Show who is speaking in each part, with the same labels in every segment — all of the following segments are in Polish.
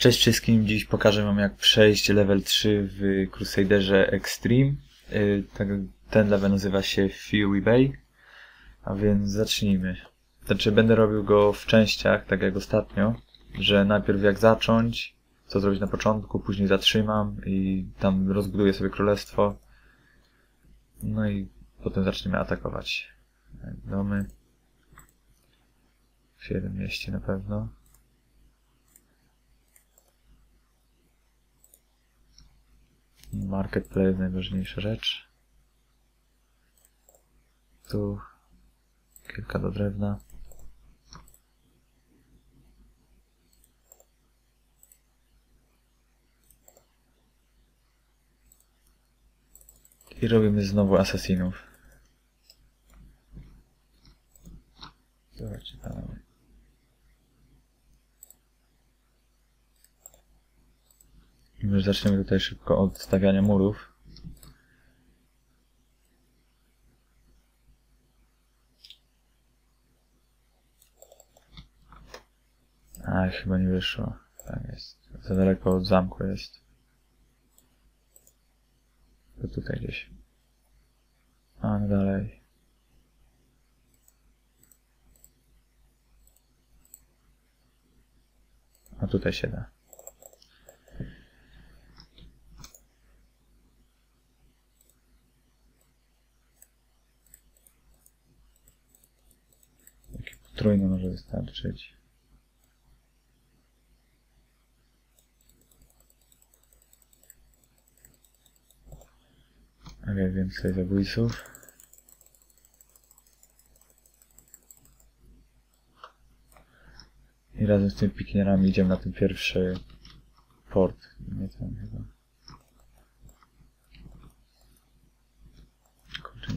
Speaker 1: Cześć wszystkim, dziś pokażę wam jak przejść level 3 w Crusaderze Extreme. Y, ten- Ten level nazywa się Fury Bay, a więc zacznijmy. Znaczy będę robił go w częściach, tak jak ostatnio, że najpierw jak zacząć, co zrobić na początku, później zatrzymam i tam rozbuduję sobie królestwo. No i potem zaczniemy atakować domy. W jednym mieście na pewno. Marketplace najważniejsza rzecz. Tu kilka do drewna. I robimy znowu asasinów. Zobaczcie tam. Już zaczniemy tutaj szybko od stawiania murów. A, chyba nie wyszło. Tak jest. Za daleko od zamku jest. To tutaj gdzieś. A, no dalej. A tutaj się da. Potrójne może wystarczyć. Okej, więcej zabójców. I razem z tymi piknierami idziemy na ten pierwszy port. Nie ten chyba. Kurczę.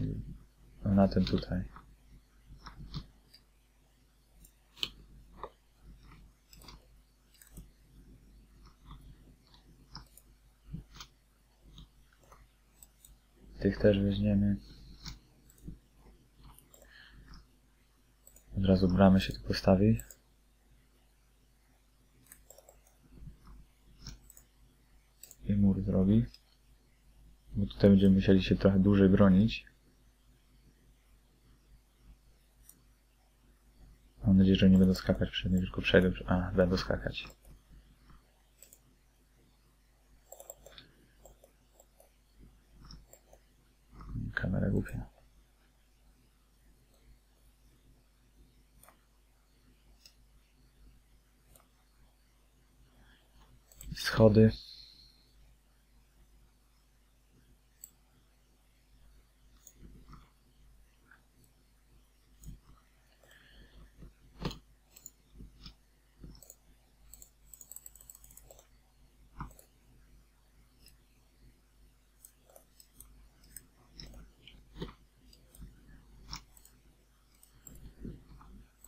Speaker 1: No, na ten tutaj. Tych też weźmiemy. Od razu bramy się tu postawi. I mur zrobi. Bo tutaj będziemy musieli się trochę dłużej bronić. Mam nadzieję, że nie będą skakać przed nim, tylko przejdę. A, będą skakać. Kamera głupia. Schody.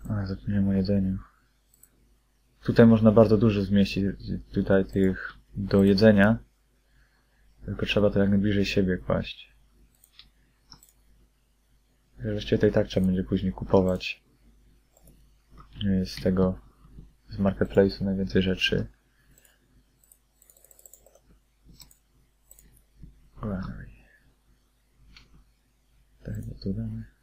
Speaker 1: A, zapomniałem o jedzeniu. Tutaj można bardzo dużo zmieścić tutaj tych do jedzenia. Tylko trzeba to jak najbliżej siebie kłaść. Właściwie to i tak trzeba będzie później kupować e, z tego, z marketplace'u najwięcej rzeczy. Granary. To chyba tu damy.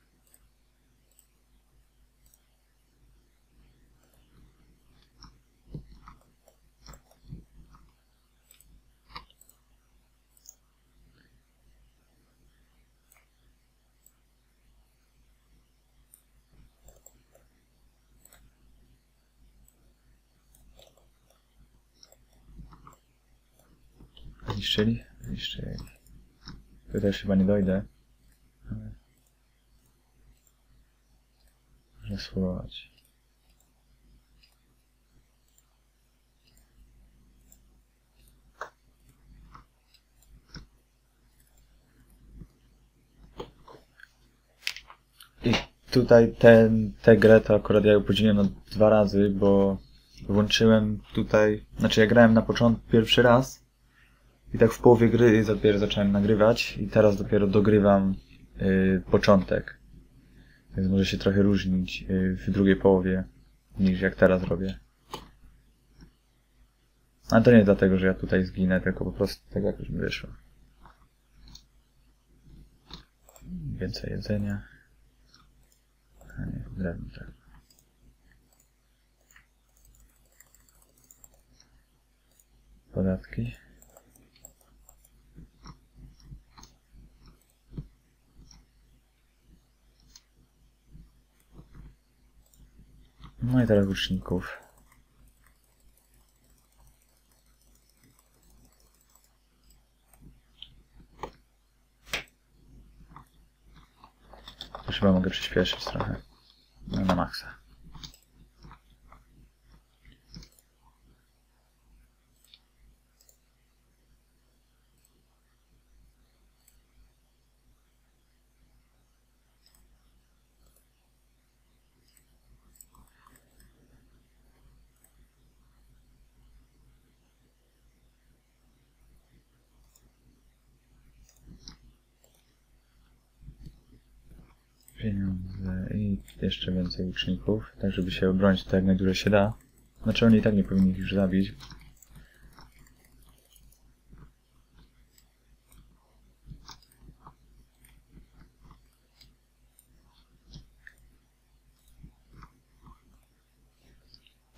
Speaker 1: Zniszczyli? Zniszczyli. Tu też chyba nie dojdę. Ale... Można spróbować. I tutaj ten, tę grę to akurat ja ją na dwa razy, bo włączyłem tutaj, znaczy ja grałem na początku pierwszy raz i tak w połowie gry dopiero zacząłem nagrywać i teraz dopiero dogrywam y, początek. Więc może się trochę różnić y, w drugiej połowie niż jak teraz robię. Ale to nie dlatego, że ja tutaj zginę, tylko po prostu tak jakoś mi wyszło. Więcej jedzenia. A nie, drewno, drewno. Podatki. No i teraz łuczników. Chyba mogę przyspieszyć trochę. No, na maksa. Pieniądze i jeszcze więcej łuczników, tak żeby się obronić tak jak najdłużej się da. Znaczy oni i tak nie powinni ich już zabić.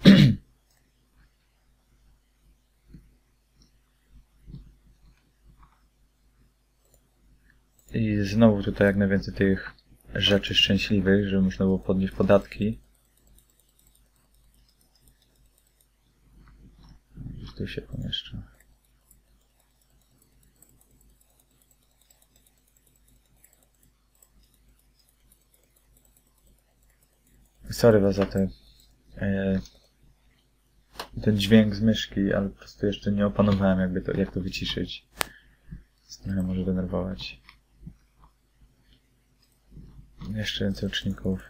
Speaker 1: I znowu tutaj jak najwięcej tych rzeczy szczęśliwych, żeby można było podnieść podatki. Gdzieś tu się pomieszczę. Sorry was za te, e, ten dźwięk z myszki, ale po prostu jeszcze nie opanowałem jakby to, jak to wyciszyć. Trochę może denerwować. Jeszcze więcej uczniów.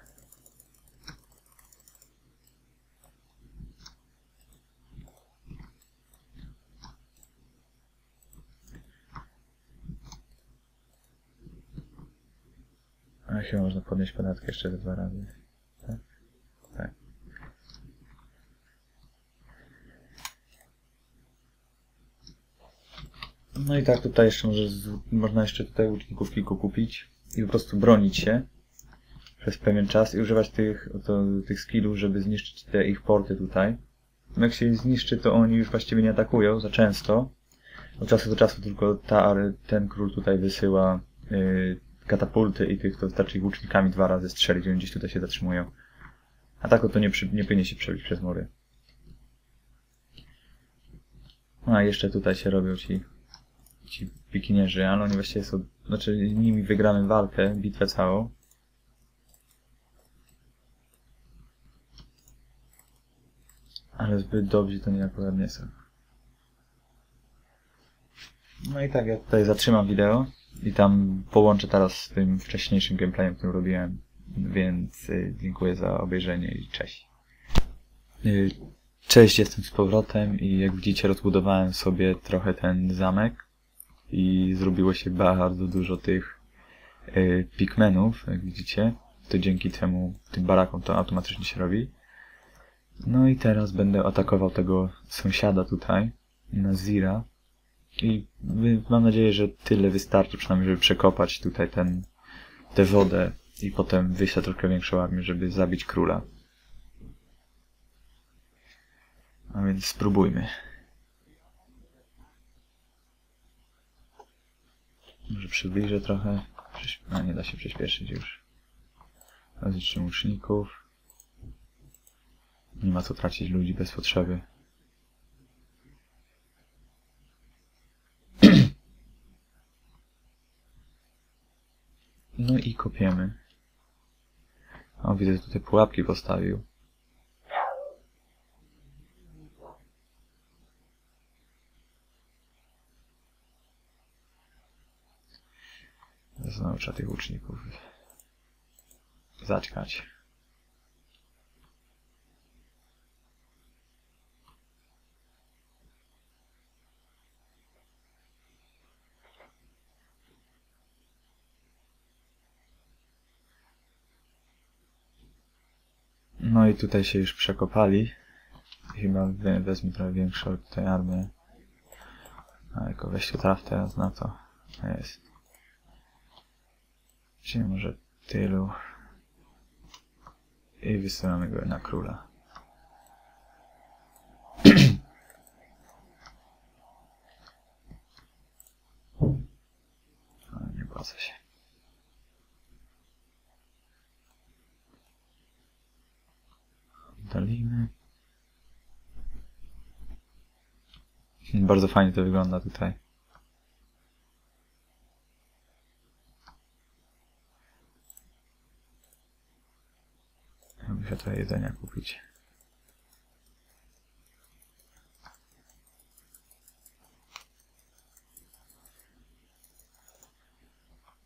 Speaker 1: A chyba można podnieść podatki jeszcze ze dwa razy. Tak? Tak. No i tak tutaj jeszcze może można jeszcze tutaj łuczników kilku kupić i po prostu bronić się przez pewien czas i używać tych, to, tych skillów, żeby zniszczyć te ich porty tutaj. No jak się zniszczy, to oni już właściwie nie atakują za często. Od czasu do czasu tylko ta, ten król tutaj wysyła yy, katapulty i tych to wystarczy ich łucznikami dwa razy strzelić, oni gdzieś tutaj się zatrzymują. A tak to nie, nie powinien się przebić przez mury. A jeszcze tutaj się robią ci, ci pikinierzy, ale oni właściwie są, znaczy nimi wygramy walkę, bitwę całą. Ale zbyt dobrzy to nie akurat nie są. No i tak, ja tutaj zatrzymam wideo i tam połączę teraz z tym wcześniejszym gameplayem, który robiłem. Więc y, dziękuję za obejrzenie i cześć. Y, cześć, jestem z powrotem i jak widzicie rozbudowałem sobie trochę ten zamek i zrobiło się bardzo dużo tych y, pigmenów, jak widzicie. To dzięki temu, tym barakom to automatycznie się robi. No i teraz będę atakował tego sąsiada tutaj, Nazira. I mam nadzieję, że tyle wystarczy przynajmniej, żeby przekopać tutaj ten, tę wodę i potem wyjść troszkę większą armię, żeby zabić króla. A więc spróbujmy. Może przybliżę trochę. A nie da się przyspieszyć już. Rozliczmy łuczników. Nie ma co tracić ludzi bez potrzeby. No i kopiemy. O, widzę, że tutaj pułapki postawił. Trzeba tych łuczników zaćkać. No i tutaj się już przekopali. Chyba we- wezmę trochę większą tutaj armię. A jako weźcie traf teraz na to. Jest. Czyli może tylu. I wysyłamy go na króla. Nie opłaca się. Oddalimy. Bardzo fajnie to wygląda tutaj. Muszę trochę jedzenia kupić.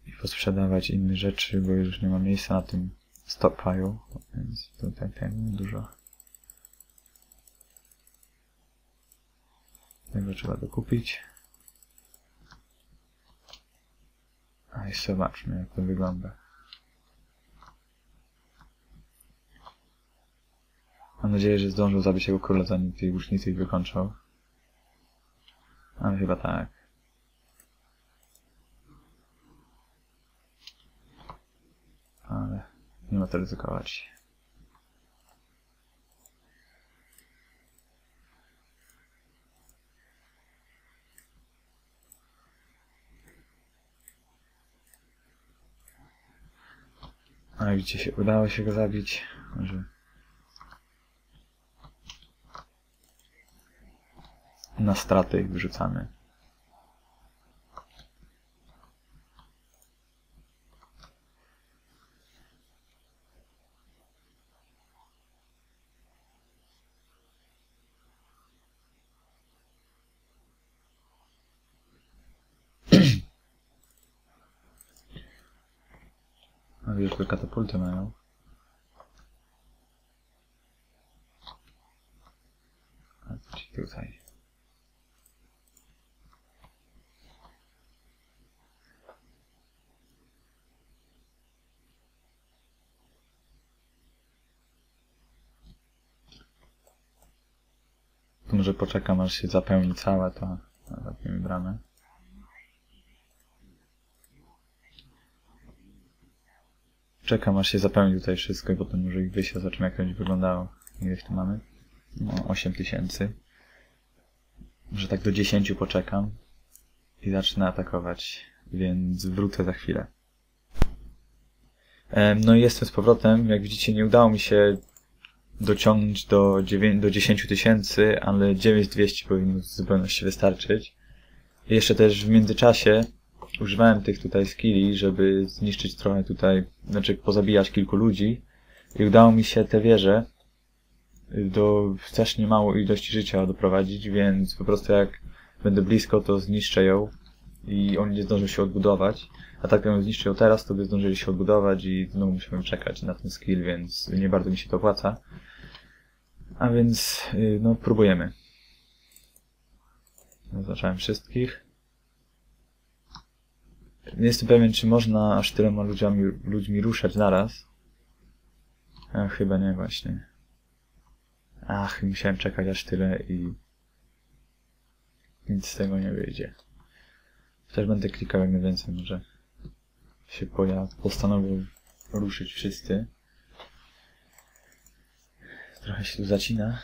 Speaker 1: I posprzedawać inne rzeczy, bo już nie ma miejsca na tym stockpile, więc tutaj ten dużo. Tego trzeba dokupić. A i zobaczmy jak to wygląda. Mam nadzieję, że zdążył zabić jego króla zanim tej łucznicy ich wykończą. Ale chyba tak. Ale nie ma to ryzykować. A widzicie, się, udało się go zabić. Może... Na straty ich wyrzucamy. Tylko katapulty mają. Ci tutaj? To może poczekam, aż się zapełni cała ta... Zamkniemy bramę. Czekam aż się zapełni tutaj wszystko i potem może ich wyjść, zobaczymy jak to będzie wyglądało. Ile ich tu mamy? No, 8 tysięcy. Może tak do 10 poczekam i zacznę atakować, więc wrócę za chwilę. No i jestem z powrotem. Jak widzicie, nie udało mi się dociągnąć do, 9, do 10 tysięcy, ale 9200 powinno w zupełności wystarczyć. I jeszcze też w międzyczasie używałem tych tutaj skilli, żeby zniszczyć trochę tutaj, znaczy pozabijać kilku ludzi i udało mi się te wieże do strasznie mało ilości życia doprowadzić, więc po prostu jak będę blisko, to zniszczę ją i oni nie zdążą się odbudować. A tak ją zniszczę ją teraz, to by zdążyli się odbudować i znowu musimy czekać na ten skill, więc nie bardzo mi się to opłaca. A więc, y, no, próbujemy. Zaznaczałem wszystkich. Nie jestem pewien, czy można aż tyloma ludziami, ludźmi ruszać naraz. A, chyba nie, właśnie. Ach, musiałem czekać aż tyle i nic z tego nie wyjdzie. Też będę klikał jak najwięcej, może się poja postanowił ruszyć wszyscy. Trochę się tu zacina.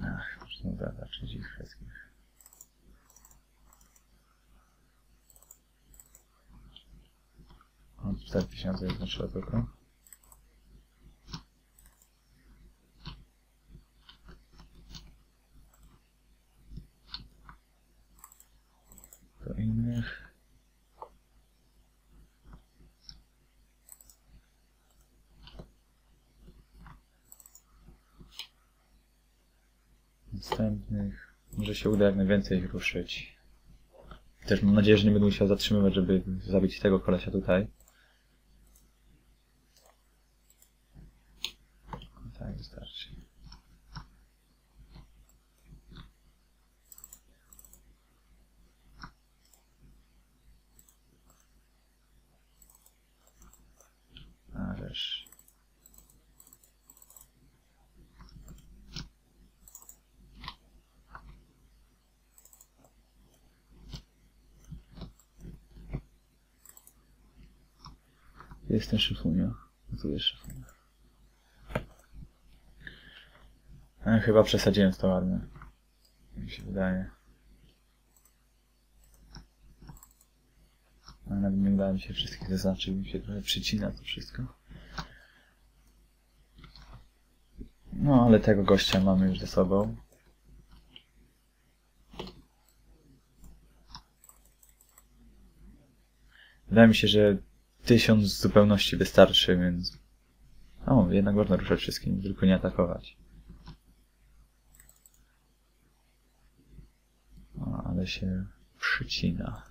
Speaker 1: Ach, można zobaczyć ich wszystkich. O, 4000 zaznaczyła tylko. Do innych. Następnych. Może się uda jak najwięcej ruszyć. Też mam nadzieję, że nie będę musiał zatrzymywać, żeby zabić tego kolesia tutaj. Tak, wystarczy. Ależ. Jest ten szyfunio. No tu jest szyfunio. E, chyba przesadziłem z to ładnie. Mi się wydaje. Ale nawet nie udało mi się wszystkich zaznaczyć, mi się trochę przycina to wszystko. No, ale tego gościa mamy już ze sobą. Wydaje mi się, że tysiąc zupełności wystarczy, więc... O, jednak można ruszać wszystkim, tylko nie atakować. O, ale się przycina.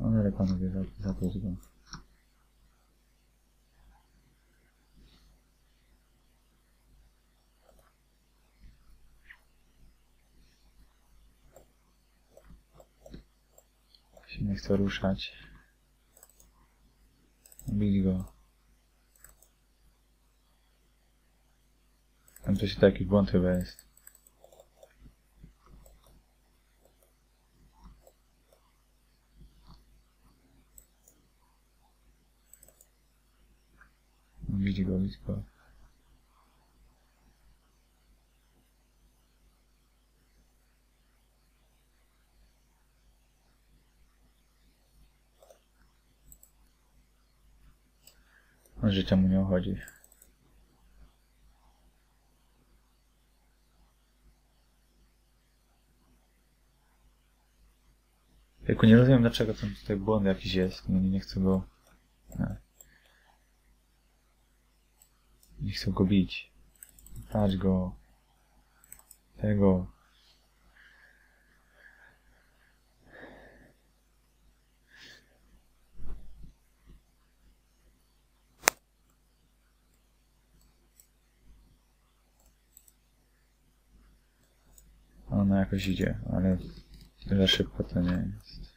Speaker 1: O, ale panowie, za, za to zgo. Się nie chce ruszać. Bić go. Tam coś to jakiś błąd chyba jest. Go, bić go. On życia mu nie uchodzi. Tylko nie rozumiem dlaczego tam tutaj błąd jakiś jest. No nie chcę go... Nie. Nie chcę go bić. Dać go. Tego. Ona jakoś idzie, ale za szybko to nie jest.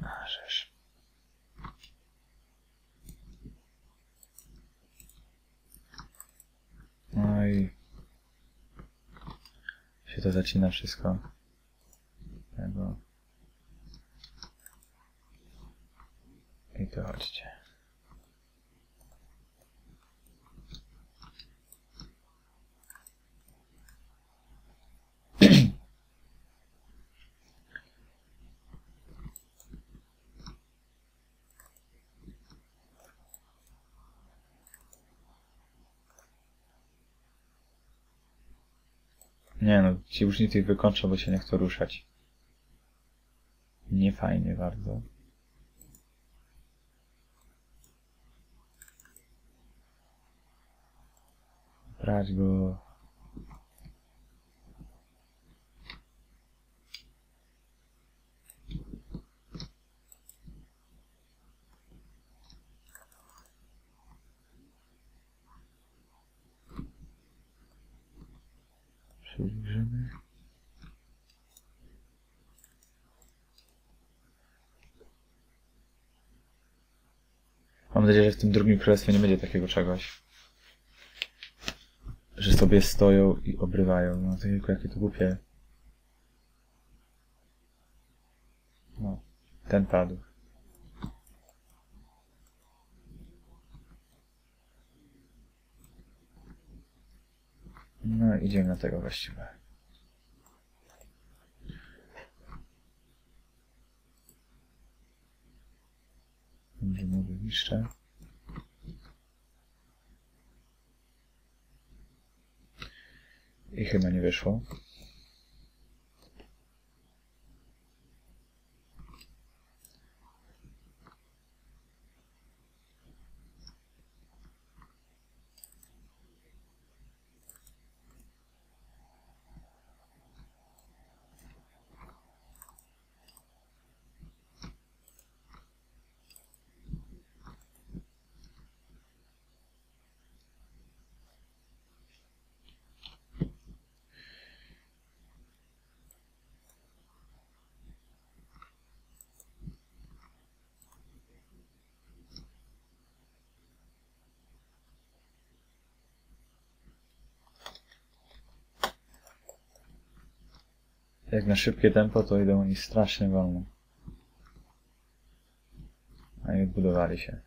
Speaker 1: A, żeż. No i się to zacina wszystko. Tego. I to chodźcie. Nie no, ci łucznicy ich wykończą, bo się nie chcą ruszać. Nie fajnie bardzo. Brać go. Przyjrzymy. Mam nadzieję, że w tym drugim królestwie nie będzie takiego czegoś że sobie stoją i obrywają. No tylko jakie to głupie. No, ten padł. No idziemy na tego właściwie. Dobrze, mówię jeszcze. I chyba nie wyszło. Jak na szybkie tempo, to idą oni strasznie wolno. A i odbudowali się.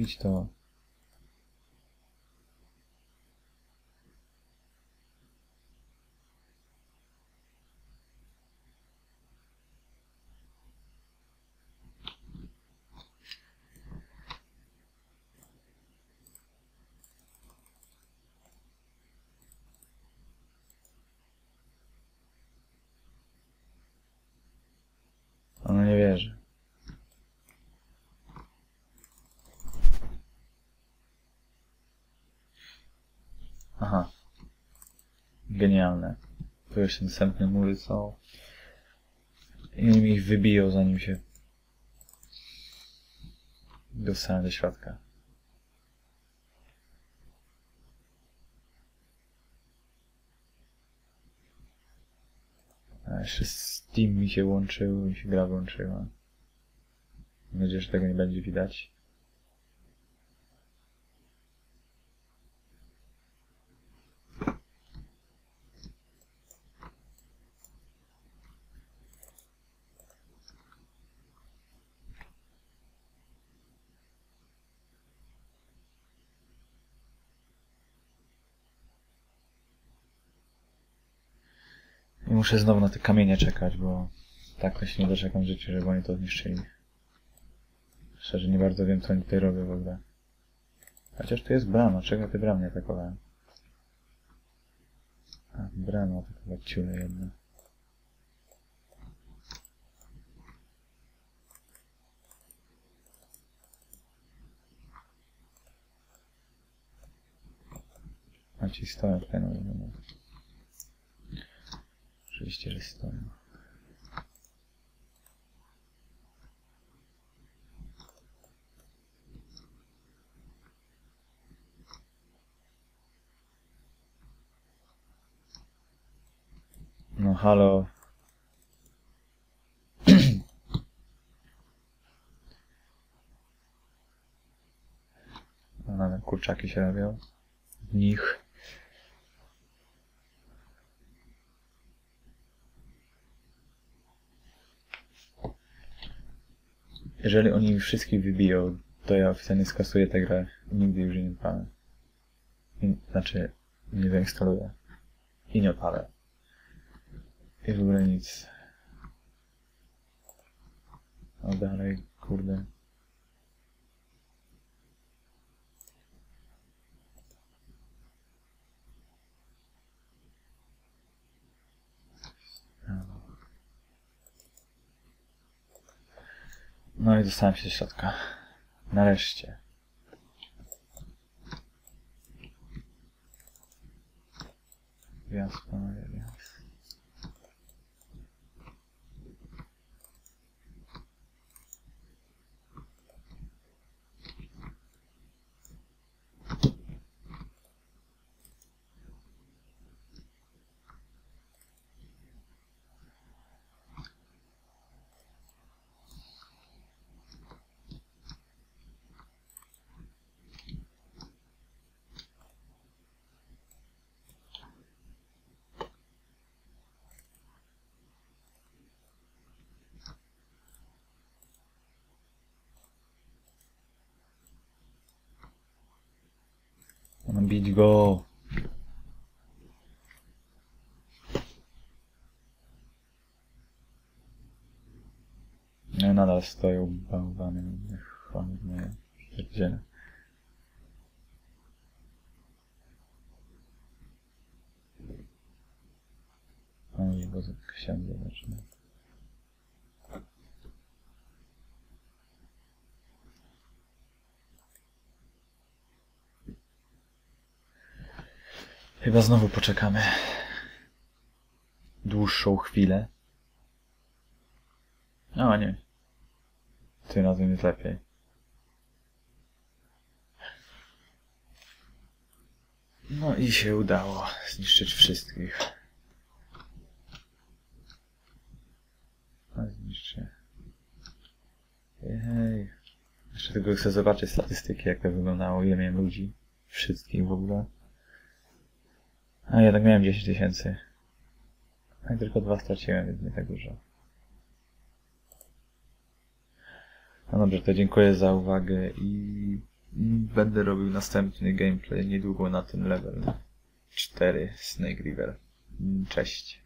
Speaker 1: Ale panowie, bić to. Ona nie wierzy. Aha. Genialne. Tu jeszcze następne mury są. I oni ich wybiją zanim się dostanę do środka. A jeszcze Steam mi się łączył i się gra włączyła. Mam nadzieję, że tego nie będzie widać. I muszę znowu na te kamienie czekać, bo tak to się nie doczekam w życiu, żeby oni to zniszczyli. Szczerze nie bardzo wiem, co oni tutaj robią w ogóle. Chociaż tu jest brama, czego ty bram nie atakowałem? A, brama atakować ciule jedno. A ci stoją no, no, no. Oczywiście, stoją. No halo. Nawet kurczaki się robią. W nich. Jeżeli oni wszystkich wybiją, to ja oficjalnie skasuję tę grę nigdy już jej nie odpalę. I, znaczy, nie wyinstaluję. I nie odpalę. I w ogóle nic. A dalej, kurde. No i dostałem się do środka. Nareszcie. Wjazd, panowie, wjazd. Mam bić go. No nadal stoją bałwany. Moje. Pierdziele. O, bo tak siądzie Chyba znowu poczekamy. Dłuższą chwilę. A nie. Tym razem jest lepiej. No i się udało zniszczyć wszystkich. A zniszczę. Jej. Jeszcze tylko chcę zobaczyć statystyki, jak to wyglądało, ile miałem ludzi. Wszystkich w ogóle. A jednak miałem 10 tysięcy. A tylko dwa straciłem, więc nie tak dużo. No dobrze, to dziękuję za uwagę i będę robił następny gameplay niedługo na ten level 4 Snake River. Cześć.